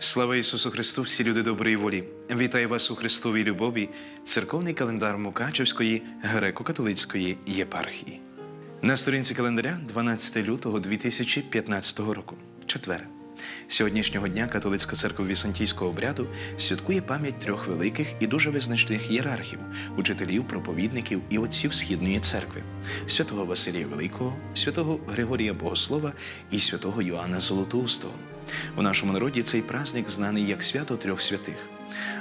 Слава Ісусу Христу, всі люди доброї волі. Вітаю вас у Христовій любові, церковний календар Мукачевської греко-католицької єпархії. На сторінці календаря 12 лютого 2015 року, четвер. Сьогоднішнього дня католицька церква Вісантійського обряду святкує пам'ять трьох великих і дуже визначних ієрархів, учителів, проповідників і отців Східної церкви: святого Василія Великого, святого Григорія Богослова і святого Йоанна Золотоустого. У нашому народі цей праздник знаний як свято трьох святих.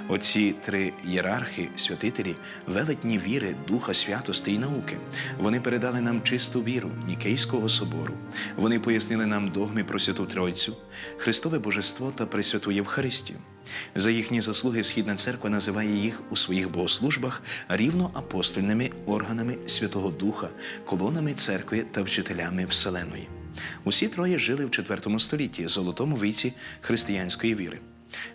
Оці три єрархи, святителі, велетні віри, духа святости і науки. Вони передали нам чисту віру Нікейського собору. Вони пояснили нам догми про Святу Тройцю, Христове Божество та Пресвяту Євхаристію. За їхні заслуги Східна церква називає їх у своїх богослужбах рівноапостольними органами Святого Духа, колонами церкви та вчителями Вселеної. Усі троє жили в IV столітті, золотому віці християнської віри.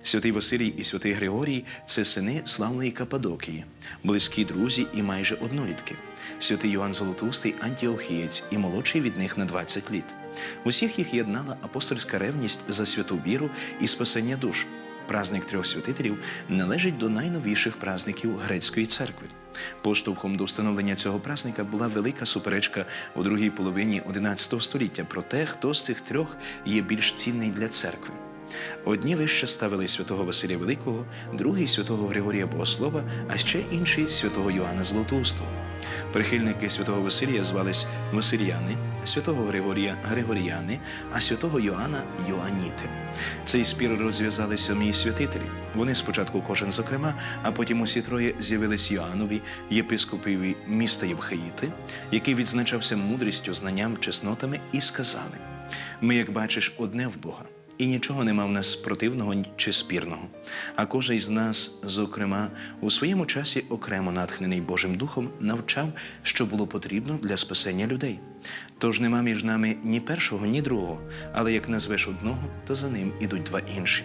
Святий Василій і святий Григорій це сини славної Кападокії, близькі друзі і майже однолітки. Святий Йоанн Золотоустий антіохієць і молодший від них на 20 літ. Усіх їх єднала апостольська ревність за святу віру і спасення душ. Праздник трьох святителів належить до найновіших праздників грецької церкви. Поштовхом до встановлення цього праздника була велика суперечка у другій половині XI століття про те, хто з цих трьох є більш цінний для церкви. Одні вище ставили святого Василія Великого, другий святого Григорія Богослова, а ще інший святого Йоанна Златоустого. Прихильники святого Василія звались Василіяни, святого Григорія Григоріяни, а святого Йоанна Йоаніти. Цей спір розв'язали самі святителі. Вони спочатку кожен зокрема, а потім усі троє з'явились Йоаннові, єпископові міста Євхаїти, який відзначався мудрістю, знанням, чеснотами, і сказали: Ми, як бачиш, одне в Бога. І нічого нема в нас противного чи спірного. А кожен з нас, зокрема, у своєму часі окремо натхнений Божим Духом, навчав, що було потрібно для спасення людей. Тож нема між нами ні першого, ні другого, але як назвеш одного, то за ним ідуть два інші.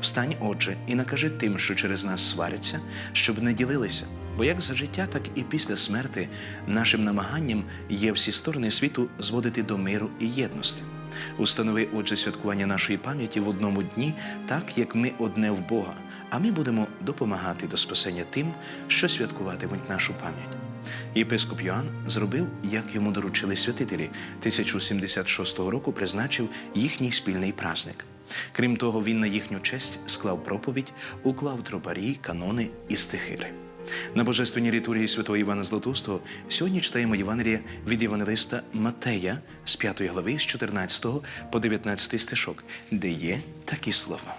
Встань, Отче, і накажи тим, що через нас сваряться, щоб не ділилися. Бо як за життя, так і після смерти нашим намаганням є всі сторони світу зводити до миру і єдності. Установи, отже, святкування нашої пам'яті в одному дні, так як ми одне в Бога, а ми будемо допомагати до спасення тим, що святкуватимуть нашу пам'ять. Єпископ Йоанн зробив, як йому доручили святителі, 1076 року призначив їхній спільний праздник. Крім того, він на їхню честь склав проповідь, уклав тропарі, канони і стихири. На божественній літургії святого Івана Златоустого сьогодні читаємо Євангеліє від Євангелиста Матея з 5 глави з 14 по 19 стишок, де є такі слова.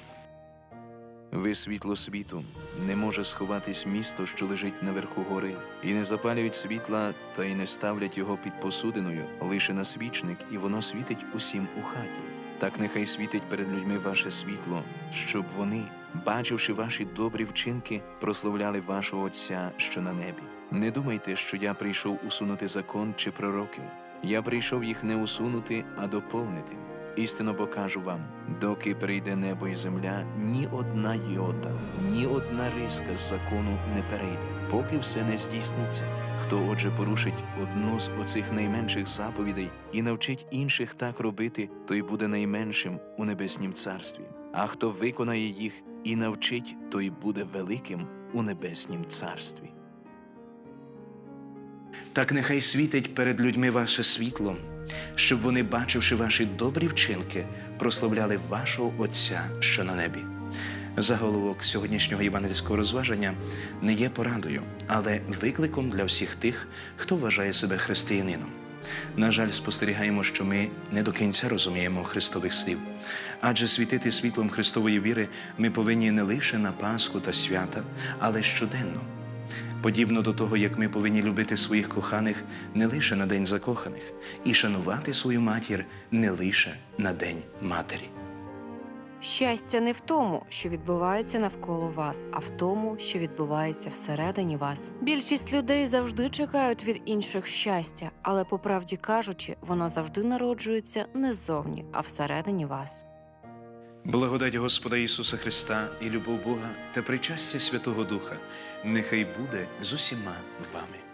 Ви світло світу, не може сховатись місто, що лежить наверху гори, і не запалюють світла, та й не ставлять його під посудиною, лише на свічник, і воно світить усім у хаті. Так нехай світить перед людьми ваше світло, щоб вони, бачивши ваші добрі вчинки, прославляли вашого Отця, що на небі. Не думайте, що я прийшов усунути закон чи пророків. Я прийшов їх не усунути, а доповнити. Істинно бо кажу вам, доки прийде небо і земля, ні одна йота, ні одна риска з закону не перейде, поки все не здійсниться. Хто отже порушить одну з оцих найменших заповідей і навчить інших так робити, той буде найменшим у небеснім царстві. А хто виконає їх і навчить, той буде великим у небеснім царстві. Так нехай світить перед людьми ваше світло, щоб вони, бачивши ваші добрі вчинки, прославляли вашого Отця, що на небі. Заголовок сьогоднішнього євангельського розваження не є порадою, але викликом для всіх тих, хто вважає себе християнином. На жаль, спостерігаємо, що ми не до кінця розуміємо Христових слів. Адже світити світлом Христової віри ми повинні не лише на Пасху та свята, але щоденно. Подібно до того, як ми повинні любити своїх коханих не лише на День закоханих, і шанувати свою матір не лише на День матері. Щастя не в тому, що відбувається навколо вас, а в тому, що відбувається всередині вас. Більшість людей завжди чекають від інших щастя, але по правді кажучи, воно завжди народжується не ззовні, а всередині вас. Благодать Господа Ісуса Христа і любов Бога та причастя Святого Духа нехай буде з усіма вами.